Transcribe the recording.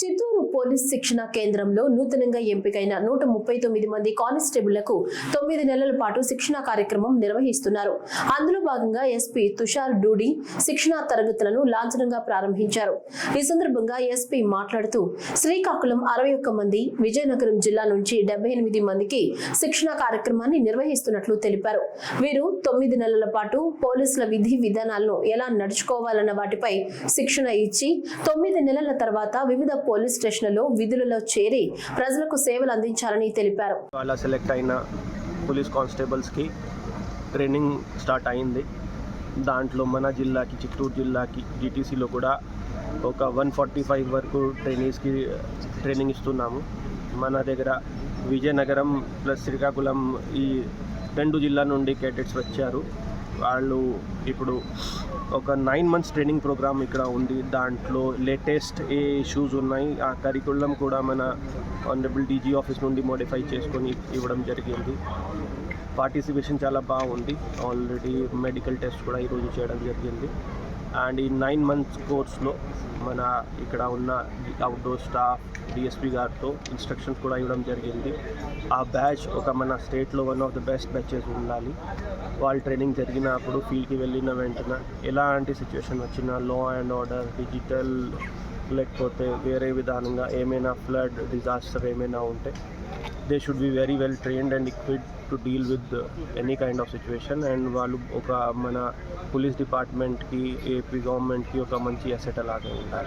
Chittoor police శిక్షణ కేంద్రంలో నూతనంగా ఎంపికైన నూట ముప్పై తొమ్మిది మంది కానిస్టేబుళ్ళకు తొమ్మిది నెలల పాటు శిక్షణ కార్యక్రమం నిర్వహిస్తున్నారు. అందులో భాగంగా ఎస్పీ తుషార్ డూడి శిక్షణ తరగతులను లాంఛనంగా ప్రారంభించారు. ఈ సందర్భంగా ఎస్పీ మాట్లాడుతూ శ్రీకాకుళం అరవై ఒక్క మంది విజయనగరం జిల్లా నుంచి డెబ్బై ఎనిమిది మందికి శిక్షణ కార్యక్రమాన్ని నిర్వహిస్తున్నట్లు తెలిపారు. వీరు తొమ్మిది నెలల పాటు పోలీసుల విధి విధానాలను ఎలా నడుచుకోవాలన్న వాటిపై శిక్షణ ఇచ్చి తొమ్మిది నెలల తర్వాత వివిధ పోలీస్ స్టేషన్ స్టేషన్లలో విధులలో చేరి ప్రజలకు సేవలు అందించాలని తెలిపారు. అలా సెలెక్ట్ అయిన పోలీస్ కానిస్టేబుల్స్కి ట్రైనింగ్ స్టార్ట్ అయింది. దాంట్లో మన జిల్లాకి చిత్తూరు జిల్లాకి జీటీసీలో కూడా ఒక వన్ ఫార్టీ ఫైవ్ వరకు ట్రైనీస్కి ట్రైనింగ్ ఇస్తున్నాము. మన దగ్గర విజయనగరం ప్లస్ శ్రీకాకుళం ఈ రెండు జిల్లా నుండి క్యాడెట్స్ వచ్చారు. వాళ్ళు ఇప్పుడు ఒక నైన్ మంత్స్ ట్రైనింగ్ ప్రోగ్రామ్ ఇక్కడ ఉంది. దాంట్లో లేటెస్ట్ ఏ ఇష్యూస్ ఉన్నాయి ఆ కరికులం కూడా మన ఆనరబుల్ డీజీ ఆఫీస్ నుండి మోడిఫై చేసుకొని ఇవ్వడం జరిగింది. పార్టిసిపేషన్ చాలా బాగుంది. ఆల్రెడీ మెడికల్ టెస్ట్ కూడా ఈరోజు చేయడం జరిగింది. అండ్ ఈ నైన్ మంత్స్ కోర్స్లో మన ఇక్కడ ఉన్న అవుట్డోర్ స్టాఫ్ డిఎస్పి గారితో ఇన్స్ట్రక్షన్స్ కూడా ఇవ్వడం జరిగింది. ఆ బ్యాచ్ ఒక మన స్టేట్లో one of the best batches ఉండాలి. వాళ్ళు ట్రైనింగ్ జరిగినప్పుడు ఫీల్డ్కి వెళ్ళిన వెంటనే ఎలాంటి సిచ్యువేషన్ వచ్చినా లా అండ్ ఆర్డర్ డిజిటల్ లేకపోతే వేరే విధానంగా ఏమైనా ఫ్లడ్ డిజాస్టర్ ఏమైనా ఉంటే they should be very well trained and equipped to deal with any kind of situation and వాళ్ళు ఒక మన పోలీస్ డిపార్ట్మెంట్కి ఏపీ గవర్నమెంట్కి ఒక మంచి అసెట్ అలాగే ఉండాలి